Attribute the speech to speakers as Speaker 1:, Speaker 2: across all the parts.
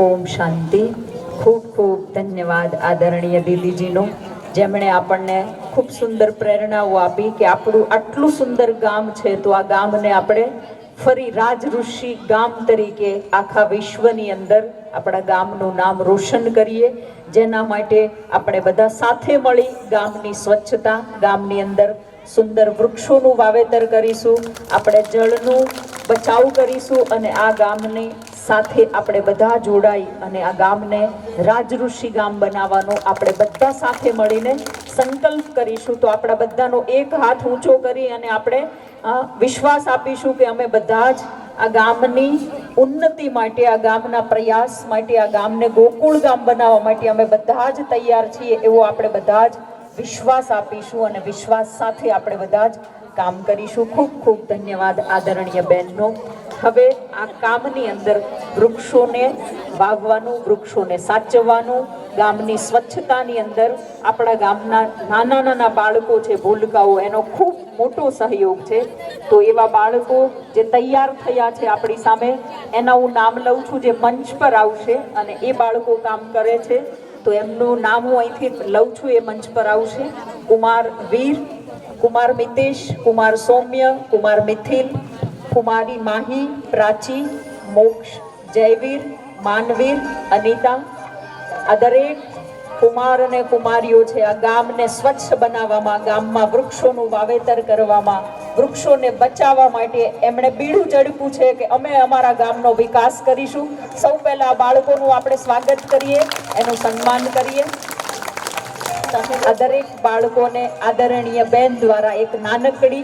Speaker 1: ઓમ શાંતિ. ખૂબ ખૂબ ધન્યવાદ આદરણીય દીદીજીનો, જેમણે આપણને ખૂબ સુંદર પ્રેરણાઓ આપી કે આપણું આટલું સુંદર ગામ છે, તો આ ગામને આપણે ફરી રાજઋષિ ગામ તરીકે આખા વિશ્વની અંદર આપણા ગામનું નામ રોશન કરીએ. જેના માટે આપણે બધા સાથે મળી ગામની સ્વચ્છતા, ગામની અંદર સુંદર વૃક્ષોનું વાવેતર કરીશું. આપણે જળનું બચાવ કરીશું અને આ ગામની સાથે આપણે બધા જોડાઈ અને આ ગામને રાજઋષિ ગામ બનાવવાનો આપણે બધા સાથે મળીને સંકલ્પ કરીશું. તો આપણા બધાનો એક હાથ ઊંચો કરી અને આપણે વિશ્વાસ આપીશું કે અમે બધા જ આ ગામની ઉન્નતિ માટે, આ ગામના પ્રયાસ માટે, આ ગામને ગોકુળ ગામ બનાવવા માટે અમે બધા જ તૈયાર છીએ એવો આપણે બધા જ વિશ્વાસ આપીશું અને વિશ્વાસ સાથે આપણે બધા જ કામ કરીશું. ખૂબ ખૂબ ધન્યવાદ આદરણીય બહેનનો. હવે આ કામની અંદર વૃક્ષોને વાવવાનું, વૃક્ષોને સાચવવાનું, ગામની સ્વચ્છતાની અંદર આપણા ગામના નાના નાના બાળકો છે, ભૂલકાઓ, એનો ખૂબ મોટો સહયોગ છે. તો એવા બાળકો જે તૈયાર થયા છે આપણી સામે, એના હું નામ લઉં છું જે મંચ પર આવશે અને એ બાળકો કામ કરે છે. તો એમનું નામ હું અહીંથી લઉં છું, એ મંચ પર આવશે. કુમાર વીર, કુમાર મિતેશ, કુમાર સૌમ્ય, કુમાર મિથિલ કુમારી માહી, પ્રાચી, મોક્ષ, જયવીર, માનવીર, અનિતા આ દરેક કુમાર અને કુમારીઓ છે. આ ગામને સ્વચ્છ બનાવવામાં, ગામમાં વૃક્ષોનું વાવેતર કરવામાં, વૃક્ષોને બચાવવા માટે એમણે બીડું ઝડપ્યું છે કે અમે અમારા ગામનો વિકાસ કરીશું. સૌ પહેલાં બાળકોનું આપણે સ્વાગત કરીએ, એનું સન્માન કરીએ. આ દરેક બાળકોને આદરણીય બેન દ્વારા એક નાનકડી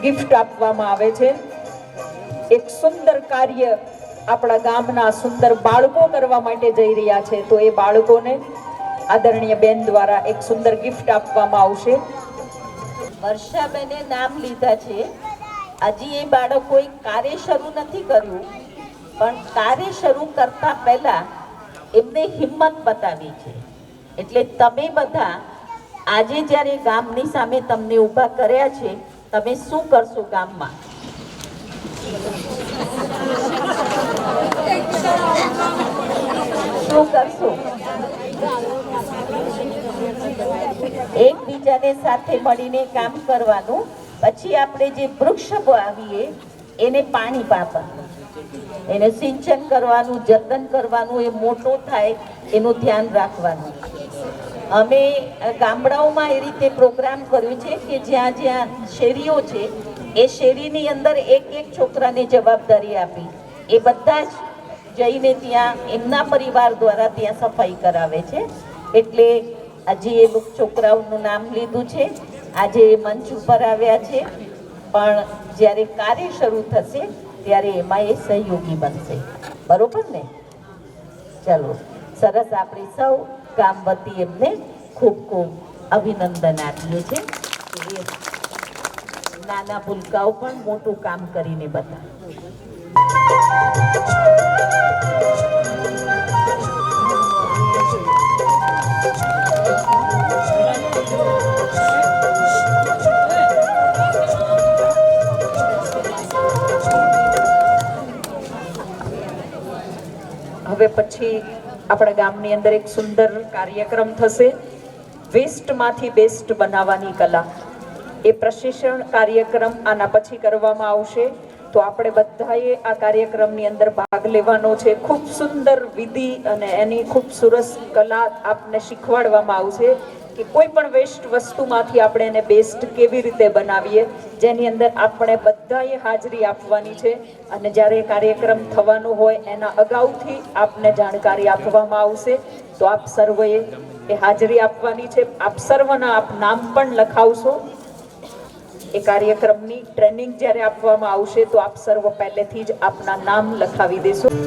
Speaker 1: ગિફ્ટ આપવામાં આવે છે. એક સુંદર કાર્ય આપણા ગામના સુંદર બાળકો કરવા માટે જઈ રહ્યા છે. તો એ બાળકોને આદરણીય બેન દ્વારા એક સુંદર ગિફ્ટ આપવામાં આવશે.
Speaker 2: વર્ષાબેને નામ લીધા છે. હજી એ બાળકોએ કાર્ય શરૂ નથી કર્યું, પણ કાર્ય શરૂ કરતા પહેલા એમને હિંમત બતાવી છે. એટલે તમે બધા આજે જ્યારે ગામની સામે તમને ઊભા કર્યા છે, તમે શું કરશો ગામમાં શું કરશો એકબીજાને સાથે મળીને કામ કરવાનું. પછી આપણે જે વૃક્ષ વાવીએ, એને પાણી પાવાનું. એને સિંચન કરવાનું, જતન કરવાનું, એ મોટો થાય, એનું ધ્યાન રાખવાનું. અમે ગામડાઓમાં એ રીતે પ્રોગ્રામ કર્યો છે કે જ્યાં જ્યાં શેરીઓ છે, એ શેરીની અંદર એક એક છોકરાને જવાબદારી આપી. એ બધા જ જઈને ત્યાં એમના પરિવાર દ્વારા ત્યાં સફાઈ કરાવે છે. એટલે આજે એ છોકરાઓનું નામ લીધું છે. આજે એ મંચ ઉપર આવ્યા છે. પણ જ્યારે કાર્ય શરૂ થશે, ત્યારે એમાં એ સહયોગી બનશે. બરોબર ને? ચલો, સરસ આપણે સૌ ગામ વતી એમને ખૂબ ખૂબ અભિનંદન આપીએ છીએ. નાના ભૂલકાઓ પણ મોટું કામ કરીને બતાવે.
Speaker 1: હવે પછી આપણા ગામની અંદર એક સુંદર કાર્યક્રમ થશે. વેસ્ટમાંથી બેસ્ટ બનાવવાની કલા. એ પ્રશિક્ષણ કાર્યક્રમ આના પછી કરવામાં આવશે. તો આપણે બધાએ આ કાર્યક્રમની અંદર ભાગ લેવાનો છે. ખૂબ સુંદર વિધિ અને એની ખૂબ સરસ કલા આપને શીખવાડવામાં આવશે. કે કોઈ પણ વેસ્ટ વસ્તુમાંથી આપણે એને બેસ્ટ કેવી રીતે બનાવીએ, જેની અંદર આપણે બધાએ હાજરી આપવાની છે. અને જ્યારે કાર્યક્રમ થવાનો હોય, એના અગાઉથી આપને જાણકારી આપવામાં આવશે, તો આપ સર્વએ એ હાજરી આપવાની છે. આપ સર્વના આપ નામ પણ લખાવશો. એ કાર્યક્રમની ટ્રેનિંગ જ્યારે આપવામાં આવશે, તો આપ સર્વ પહેલેથી જ આપના નામ લખાવી દેશો.